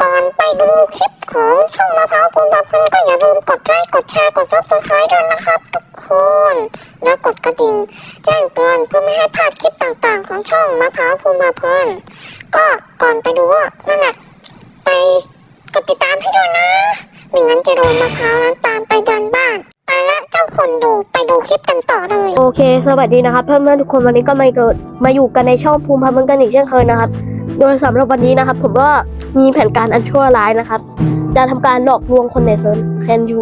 ก่อนไปดูคลิปของช่องมะพร้าวปูมะพร้าวก็อย่าลืมกดไลค์กดแชร์กดซับสไครต์ด้วยนะครับ ทุกคนและกดกระดิ่งแจ้งเตือนเพื่อไม่ให้พลาดคลิปต่างๆ ของช่องมะพร้าวปูมะพร้าวก็ก่อนไปดูนั่นแหละไปกดติดตามให้ด้วยนะไม่งั้นจะโดนมะพร้าวนั้นตามไปดันบ้านไปละเจ้าคนดูไปดูคลิปกันต่อเลยโอเค สวัสดีนะครับเพื่อนๆทุกคนวันนี้ก็มาเกิดมาอยู่กันในช่องภูมิพันธ์กันอีกเช่นเคยนะครับ โดยสำหรับวันนี้นะครับ ผมก็ มีแผนการอันชั่วร้ายนะครับ จะทำการหลอกลวงคนในเซิร์ฟแคนยู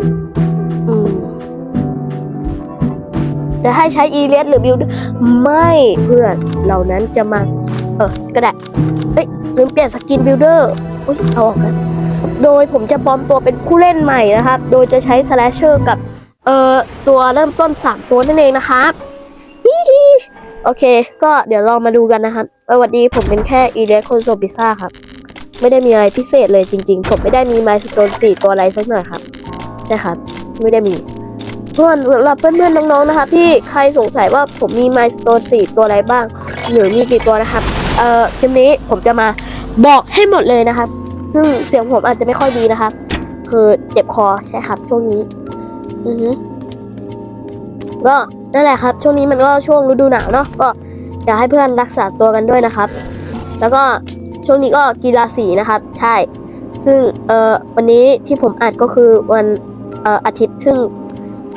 จะให้ใช้อีเลียสหรือบิวไม่เพื่อนเหล่านั้นจะมา เออก็ได้เอ้ยลืมเปลี่ยนสกินบิลเดอร์อุ้ยเอาออกนะโดยผมจะปลอมตัวเป็นผู้เล่นใหม่นะครับ โดยจะใช้สแลชเชอร์กับ เอ่อ ตัวเริ่มต้น 3 ตัวนั่นเองนะครับโอเค ก็เดี๋ยวเรามาดูกันนะครับสวัสดีผมเป็นแค่อีเลียสคนโซบิซ่าครับ ไม่ได้มีอะไรพิเศษเลยจริง ๆ ผมไม่ได้มีไมล์สโตนสี่ตัวอะไรสักหน่อยครับ ใช่ครับ ไม่ได้มี เพื่อนสำหรับเพื่อนๆน้องๆนะครับที่ใครสงสัยว่าผมมีไมล์สโตนสี่ตัวอะไรบ้าง หรือมีกี่ตัวนะครับ เอ่อคลิปนี้ผมจะมาบอกให้หมดเลยนะครับ ซึ่งเสียงผมอาจจะไม่ค่อยดีนะครับ คือเจ็บคอใช่ครับ ช่วงนี้อือฮึก็นั่นแหละครับ ช่วงนี้มันก็ช่วงฤดูหนาวเนาะก็อยากให้เพื่อนรักษาตัวกันด้วยนะครับ แล้วก็ ช่วงนี้ก็กีฬาสีนะครับ ใช่ ซึ่งเอ่อวันนี้ที่ผมอัดก็คือวันเอ่ออาทิตย์ซึ่ง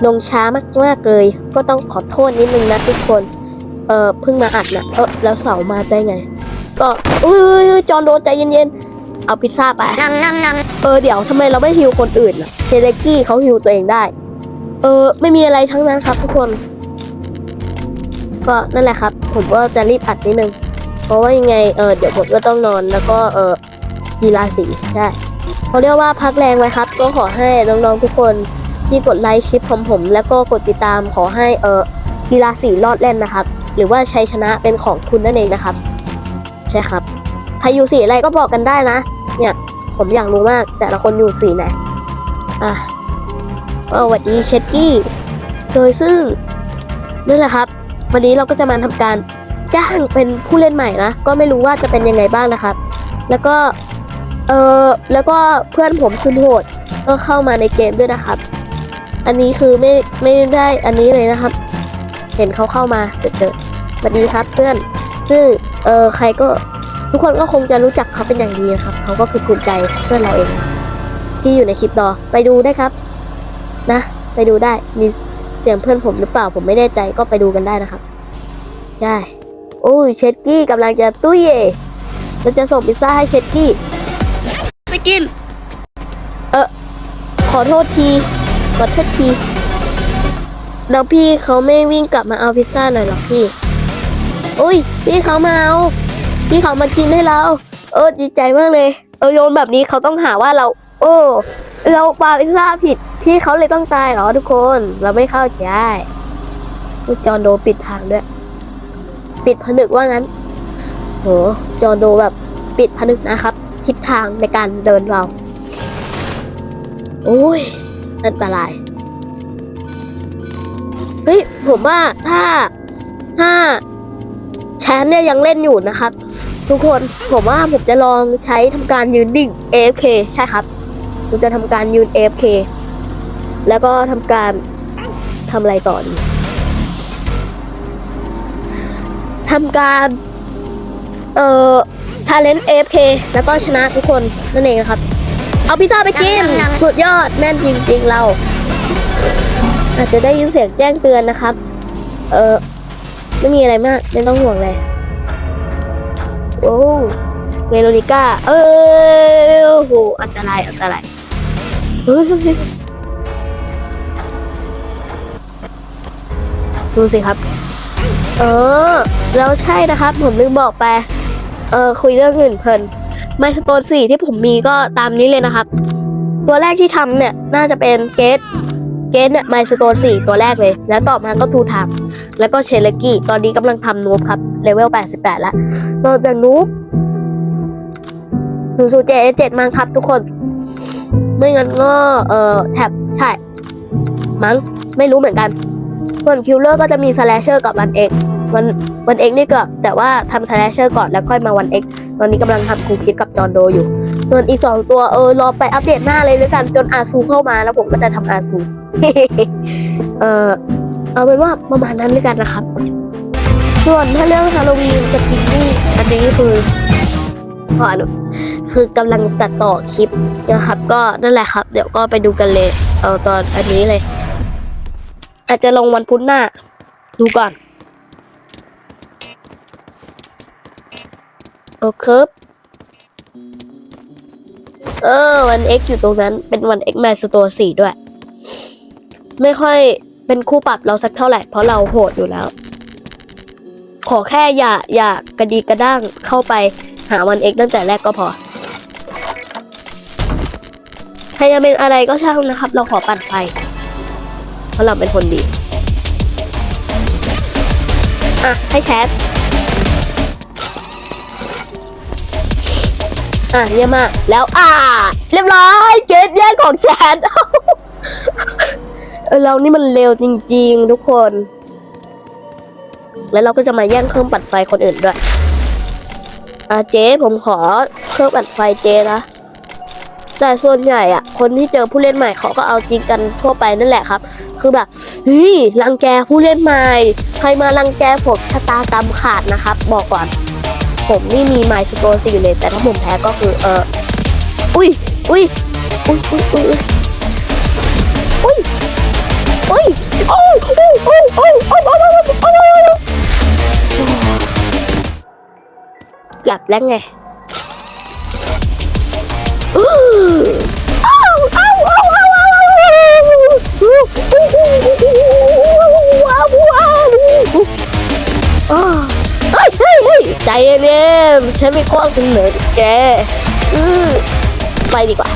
ลงช้ามากๆเลย ก็ต้องขอโทษนิดนึงนะทุกคน เอ่อเพิ่งมาอัดนะเออแล้วเสาร์มาได้ไง ก็อุ้ยจอนโดใจเย็นๆ เอาพิซซ่าไปนำนำนเออเดี๋ยวทำไมเราไม่ฮิวคนอื่นล่ะเชเลกี้เขาฮิวตัวเองได้ เออไม่มีอะไรทั้งนั้นครับทุกคน ก็นั่นแหละครับ ผมก็จะรีบอัดนิดนึงเพ ราะว่ายังไงเออเดี๋ยวผมก็ต้องนอนแล้วก็เออกีฬาสีใช่เขาเรียกว่าพักแรงไว้ครับ ก็ขอให้น้องๆทุกคนที่กดไลค์คลิปของผม แล้วก็กดติดตามขอให้เออกีฬาสีรอดเล่นนะครับ หรือว่าชัยชนะเป็นของคุณนั่นเองนะครับ ใช่ครับใครอยู่สีอะไรก็บอกกันได้นะ เนี่ยผมอยากรู้มากแต่ละคนอยู่สีไหนอะสวัสดีเชดกี้โดยซึ่งนั่นแหละครับ วันนี้เราก็จะมาทำการ จ้างเป็นผู้เล่นใหม่นะ ก็ไม่รู้ว่าจะเป็นยังไงบ้างนะครับ แล้วก็ เออแล้วก็เพื่อนผมซุนโหดก็เข้ามาในเกมด้วยนะครับ อันนี้คือไม่ไม่ได้อันนี้เลยนะครับ เห็นเขาเข้ามาเจอๆสวัสดีครับเพื่อนซึ่งเออใครก็ทุกคนก็คงจะรู้จักเขาเป็นอย่างดีนะครับ เขาก็คือกลุ่มใจเพื่อนเราเอง ที่อยู่ในคลิปดอไปดูได้ครับ นะ ไปดูได้มีเสียงเพื่อนผมหรือเปล่าผมไม่แน่ใจก็ไปดูกันได้นะครับ ได้ อ้ยเชดกี้กำลังจะตุ้ยเย่เราจะส่งพิซซ่าให้เชดกี้ ไปกิน เออขอโทษทีขอโทษทีแล้วพี่เขาไม่วิ่งกลับมาเอาพิซซ่าหน่อยเหรอพี่อุ้ยพี่เขามาเอาพี่เขามากินให้เรา เออดีใจมากเลยเออโยนแบบนี้เขาต้องหาว่าเรา โอ้เราปาพิซซ่าผิดที่เขาเลยต้องตายเหรอทุกคน เราไม่เข้าใจอุ๊ยจอห์นโดปิดทางด้วย ปิดผนึกว่างั้น โห จอนโดแบบปิดผนึกนะครับ ทิศทางในการเดินเรา โอ้ย อันตราย เฮ้ย ผมว่าถ้าถ้าแชนเนี่ยยังเล่นอยู่นะครับ ทุกคน ผมว่าผมจะลองใช้ทำการยืนดิ่ง AFK ใช่ครับผมจะทำการยืน AFK แล้วก็ทำการทำอะไรต่อดี ทำการ เอ่อชาเลนจ์ AFK แล้วก็ชนะทุกคนนั่นเองนะครับ เอาพิซซ่าไปกินสุดยอดแน่นจริงๆเรา อาจจะได้ยินเสียงแจ้งเตือนนะครับ เออไม่มีอะไรมาก ไม่ต้องห่วงเลย โอ้เมโลดิก้า เออโอ้โหอันตราย อันตรายเฮ้ยดูสิครับ เออ แล้วใช่นะครับ ผมลืมบอกไป เออคุยเรื่องอื่นเพลินไมสโตนสี่ที่ผมมีก็ตามนี้เลยนะครับ ตัวแรกที่ทำเนี่ยน่าจะเป็นเกตเกตเนี่ยไมสโตนสี่ตัวแรกเลย แล้วต่อมาก็ทูทามแล้วก็เชลกี้ตอนนี้กำลังทำนูบครับเลเวล88แปดล้วนอกจากนูบศูนย์ศูนย์เจ็ดเจ็ดมั้งครับทุกคน ไม่งั้นก็เออแท็บใช่ มั้งไม่รู้เหมือนกัน ส่วนคิลเลอร์ก็จะมีสแลชเชอร์กับวันเอ็กวันวันเอ็กนี่ก็แต่ว่าทำสแลชเชอร์ก่อนแล้วค่อยมาวันเอ็กตอนนี้กำลังทำคูคิดกับจอนโดอยู่ ส่วนอีกสองตัวเออรอไปอัปเดตหน้าเลยด้วยกันจนอาซูเข้ามาแล้วผมก็จะทำอาซูเออเอาเป็นว่าประมาณนั้นด้วยกันนะครับ ส่วนถ้าเรื่องฮาโลวีนสกินนี่อันนี้คือขออนุคือกำลังตัดต่อคลิปนะครับ ก็นั่นแหละครับ เดี๋ยวก็ไปดูกันเลย เอาตอนอันนี้เลย อาจจะลงวันพุธหน้า ดูก่อน โอเคเออวัน X อยู่ตรงนั้น เป็นวัน X แมนสตร์สี่ด้วย ไม่ค่อยเป็นคู่ปรับเราสักเท่าไหร่ เพราะเราโหดอยู่แล้ว ขอแค่อย่าอย่ากระดีกระด้างเข้าไปหาวัน X ตั้งแต่แรกก็พอใครจะเป็นอะไรก็ช่างนะครับ เราขอปั่นไฟ เพราะเราเป็นคนดี อะ ให้แชทอะเยี่ยมมาก แล้วอ่า เรียบร้อยเกตแย่งของแชทเออเรานี่มันเร็วจริง ๆ ทุกคน แล้วเราก็จะมาแย่งเครื่องปั่นไฟคนอื่นด้วย อะเจ๊ผมขอเครื่องปั่นไฟเจ๊นะแต่ส่วนใหญ่อะคนที่เจอผู้เล่นใหม่เขาก็เอาจริงกันทั่วไปนั่นแหละครับ คือแบบเฮ้ยรังแกผู้เล่นใหม่ ใครมารังแกผมชะตากรรมขาดนะครับ บอกก่อน ผมนี่มีไมล์สโตร์สี่เลยแต่ถ้าผมแพ้ก็คือเอออุ้ยอุ้ยอุ้ยอุ้ยอุ้ยอุ้ยอุ้ยโอ้ยโอ้ยโอ้ยโอ้ยโอ้ยโอ้ยโอ้ยโอ้ยโอ้ยกลับแล้วไง เฮ้ยเฮ้ยเฮ้ยใจเย็นๆฉันมีข้อเสนอแกอือไปดีกว่า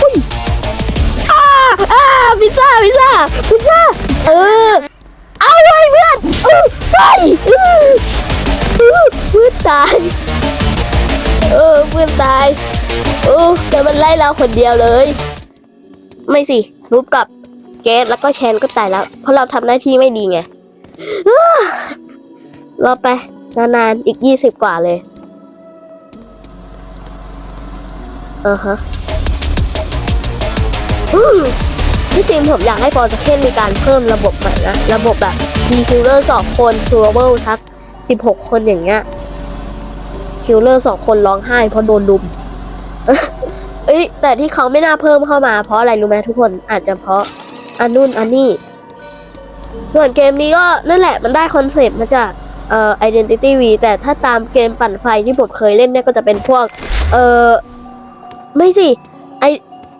อุ้ยอ้าอ้าพิซซ่าพิซซ่าพิซซ่าเออเอาเลยเพื่อนเออไปอืออือเพื่อนตายเออเพื่อนตายเออแต่มันไล่เราคนเดียวเลย ไม่สิ รูปกับเกสแล้วก็แชนก็ตายแล้ว เพราะเราทำหน้าที่ไม่ดีไงรอไป นานๆ อีกยี่สิบกว่าเลยเอ่าฮะอืมที่จริงผมอยากให้ฟอร์สเคนมีการเพิ่มระบบใหม่นะ ระบบแบบมีคิลเลอร์สองคนซูเวอร์ทักสิบหกคนอย่างเงี้ยคิลเลอร์สองคนร้องไห้เพราะโดนดุม อ้ยแต่ที่เขาไม่น่าเพิ่มเข้ามา เพราะอะไรรู้ไหมทุกคนอาจจะเพราะอันนู่นอันนี่ส่วนเกมนี้ก็นั่นแหละมันได้คอนเซปต์มาจากเอ่อ identity v แต่ถ้าตามเกมปั่นไฟที่ผมเคยเล่นเนี่ยก็จะเป็นพวก เอ่อ ไม่สิไอ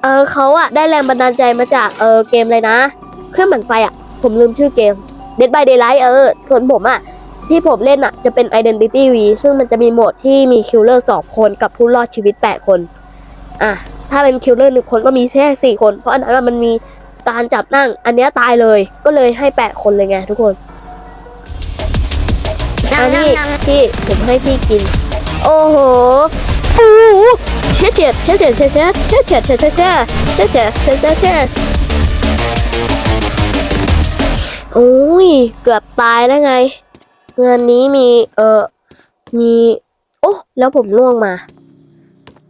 เออเขาอะได้แรงบันดาลใจมาจากเออเกมอะไรนะ เครื่องปั่นไฟอะผมลืมชื่อเกม Dead by Daylight เออ ส่วนผมอะที่ผมเล่นอะจะเป็น identity v ซึ่งมันจะมีโหมดที่มีคิลเลอร์สองคนกับผู้รอดชีวิตแปดคน อะถ้าเป็นคิลเลอร์หนึ่งคนก็มีแค่สี่คน เพราะอันนั้นอะมันมีการจับนั่ง อันเนี้ยตายเลย ก็เลยให้แปดคนเลยไงทุกคนอันนี้พี่ผมให้พี่กิน โอ้โหโอ้โหเช็ดเช็ดเช็ดเช็ดเช็ดเช็ดเช็ดเช็ดเช็ดเช็ดเช็ดเช็ดเช็ดเช็ดเช็ดเช็ดโอ้ย เกือบตายแล้วไงเงินนี้มี เออมี โอ้ แล้วผมล่วงมา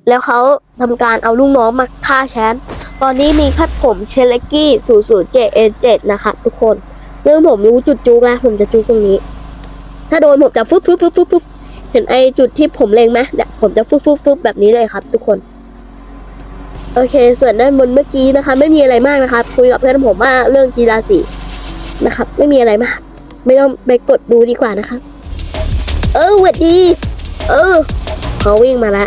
แล้วเขาทำการเอาลูกน้องมาฆ่าแชมป์ตอนนี้มีแค่ผมเชลลกกี้ 00JA7 นะคะทุกคนเรื่องผมรู้จุดจุกแล้วผมจะจุกตรงนี้ ถ้าโดนผมจะฟึบฟึบฟึบฟึบฟึบเห็นไอจุดที่ผมเล็งไหมเนี่ยผมจะฟึบฟึบฟึบแบบนี้เลยครับ ทุกคน โอเค ส่วนด้านบนเมื่อกี้นะคะ ไม่มีอะไรมากนะครับคุยกับเพื่อนผมว่าเรื่องกีฬาสีนะครับ ไม่มีอะไรมาก ไม่ต้องไปกดดูดีกว่านะครับเออหวัดดี เออเขาวิ่งมาละ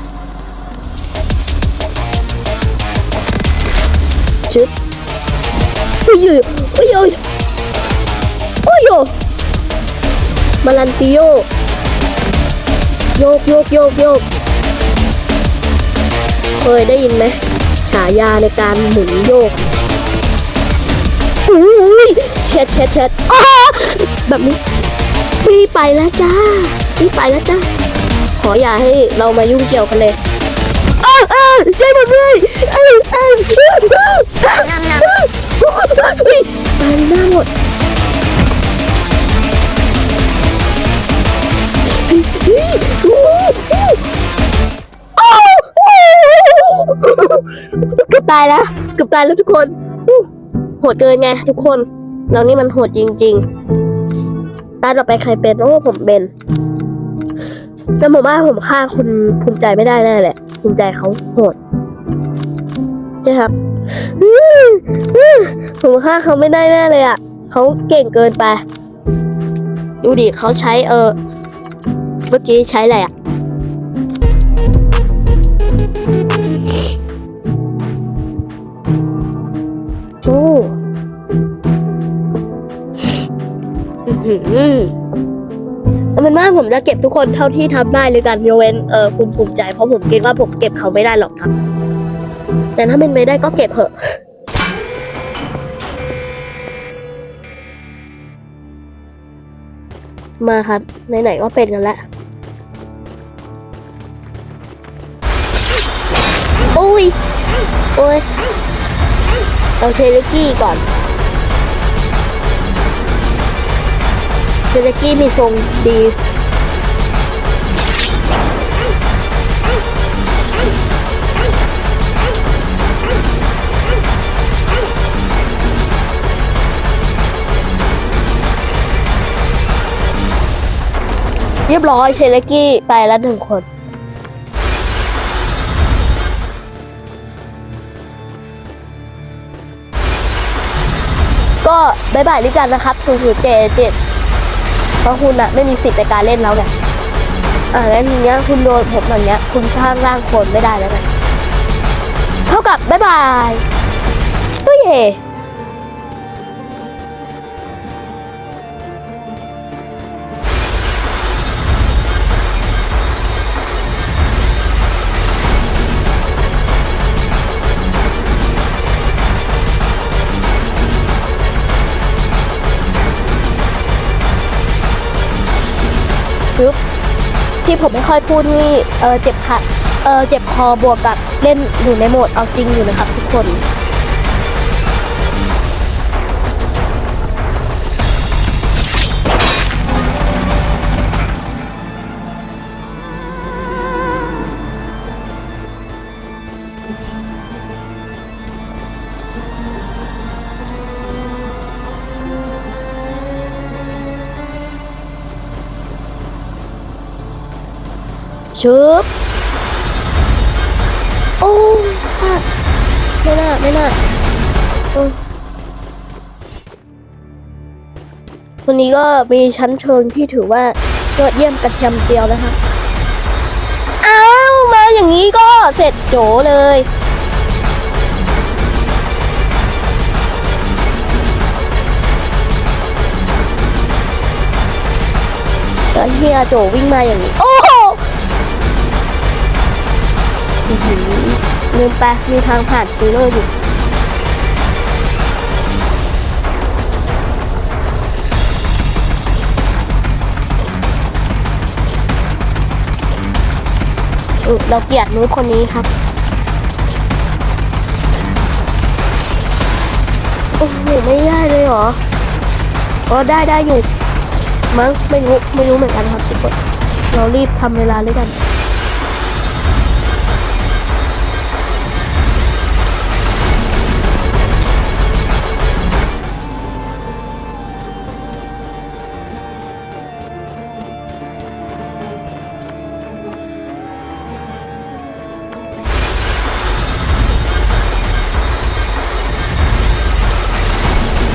อุ้ยอุ้ยอุ้ยอุ้ยอุ้ยอุ้ยมาลันติโยโยกโยกโยกโยกเคยได้ยินไหมฉายาในการหมุนโยกอุ้ยเช็ดเช็ดเช็ดอ้าแบบนี้พี่ไปแล้วจ้าพี่ไปแล้วจ้าขออย่าให้เรามายุ่งเกี่ยวกันเลย อ้าวอ้าวใจหมดเลยอ้าวอ้าวอ้าวอ้าวอ้าวอ้าวตายหน้าหมดเกือบตายแล้วเกือบตายแล้วทุกคนโหดเกินไงทุกคน เรานี่มันโหดจริง ๆ ตาต่อไปใครเป็นโอ้ผมเป็นแต่ผมว่าผมฆ่าคุณภูมิใจไม่ได้แน่แหละ ภูมิใจเขาโหดใช่ครับผมฆ่าเขาไม่ได้แน่เลยอะเขาเก่งเกินไป ดูดิเขาใช้เออ เมื่อกี้ใช้อะไรอะ ผมจะเก็บทุกคนเท่าที่ทำได้เลยกันยกเว้นเออคุณภูมิใจเพราะผมคิดว่าผมเก็บเขาไม่ได้หรอกครับ แต่ถ้าเป็นไม่ได้ก็เก็บเถอะมาครับไหนๆก็เป็นกันแล้วโอ้ย โอ้ย เอาเชลกี้ก่อนเชลกี้มีทรงดี เรียบร้อยเชลกี้ไปแล้วหนึ่งคนก็บายบายด้วยกันนะครับ0 0 7 7เพราะคุณอะไม่มีสิทธิ์ในการเล่นแล้วไงอ่าแล้วทีเนี้ยคุณโดนผมอย่างเงี้ย คุณสร้างร่างคนไม่ได้แล้วไงเท่ากับบายบายตุ้ยเย่ ที่ผมไม่ค่อยพูดนี่เออเจ็บขาเออเจ็บคอบวกกับเล่นอยู่ในโหมดเอาจริงอยู่นะครับทุกคน ชึบโอ้พลาดไม่น่า ไม่น่าเออวันนี้ก็มีชั้นเชิงที่ถือว่ายอดเยี่ยมกระเทียมเจียวนะคะ อ้าวมาอย่างนี้ก็เสร็จโจเลยแล้วเฮียโจวิ่งมาอย่างนี้ โอ้ อื้อหือลืมไปมีทางผ่านฟิลเลอร์อยู่เราเกลียดนู้คนนี้ครับโอ้โหไม่ได้เลยเหรออ๋อได้ได้อยู่มั้งไม่รู้ไม่รู้เหมือนกันครับทุกคนเรารีบทำเวลาเลยกัน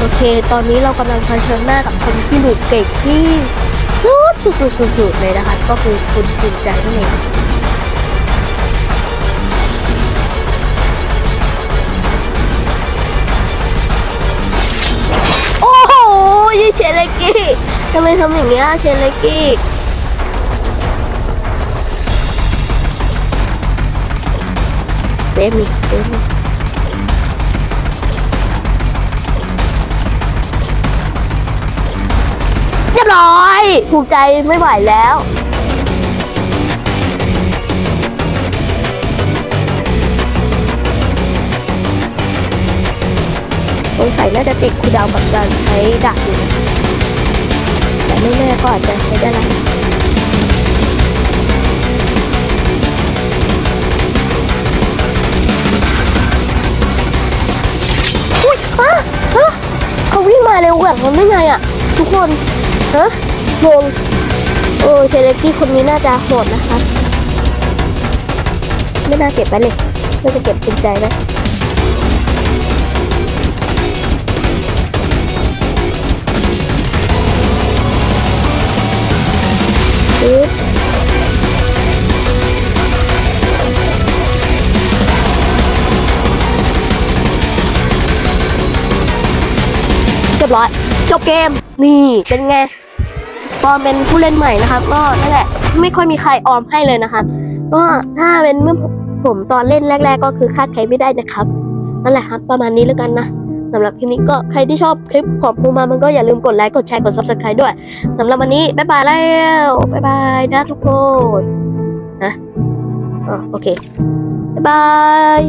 โอเค ตอนนี้เรากำลังเผชิญหน้ากับคนที่หลุดเก่งที่สุดสุดสุดสุดสุดเลยนะคะ ก็คือคุณภูมิใจนั่นเองโอ้โหยี่เชลเลกี้ทำไมทำอย่างเงี้ยเชลเลกี้เซฟมีเซฟมีเรียบร้อยภูมิใจไม่ไหวแล้วสงสัยน่าจะติดคุณดาวแบบการใช้ดักอยู่แต่ไม่แน่ก็อาจจะใช้ได้แล้วเขาวิ่งมาเร็วแบบนั้นได้ไงอะ ทุกคน ฮะงงโอ้เชเลกี้คนนี้น่าจะโหดนะคะ ไม่น่าเก็บไปเลยน่าจะเก็บเป็นใจไหมปึ๊บเรียบร้อย จบเกม นี่เป็นไงปอมเป็นผู้เล่นใหม่นะครับ ก็นั่นแหละไม่ค่อยมีใครออมให้เลยนะครับ ก็ถ้าเป็นเมื่อผมตอนเล่นแรก ๆ ก็คือคาดใครไม่ได้นะครับนั่นแหละครับประมาณนี้แล้วกันนะสำหรับคลิปนี้ก็ใครที่ชอบคลิปของภูมามันก็อย่าลืมกดไลค์กดแชร์กด subscribe ด้วยสำหรับวันนี้บ๊ายบายแล้วบ๊ายบายนะทุกคนนะอ๋อโอเคบ๊ายบาย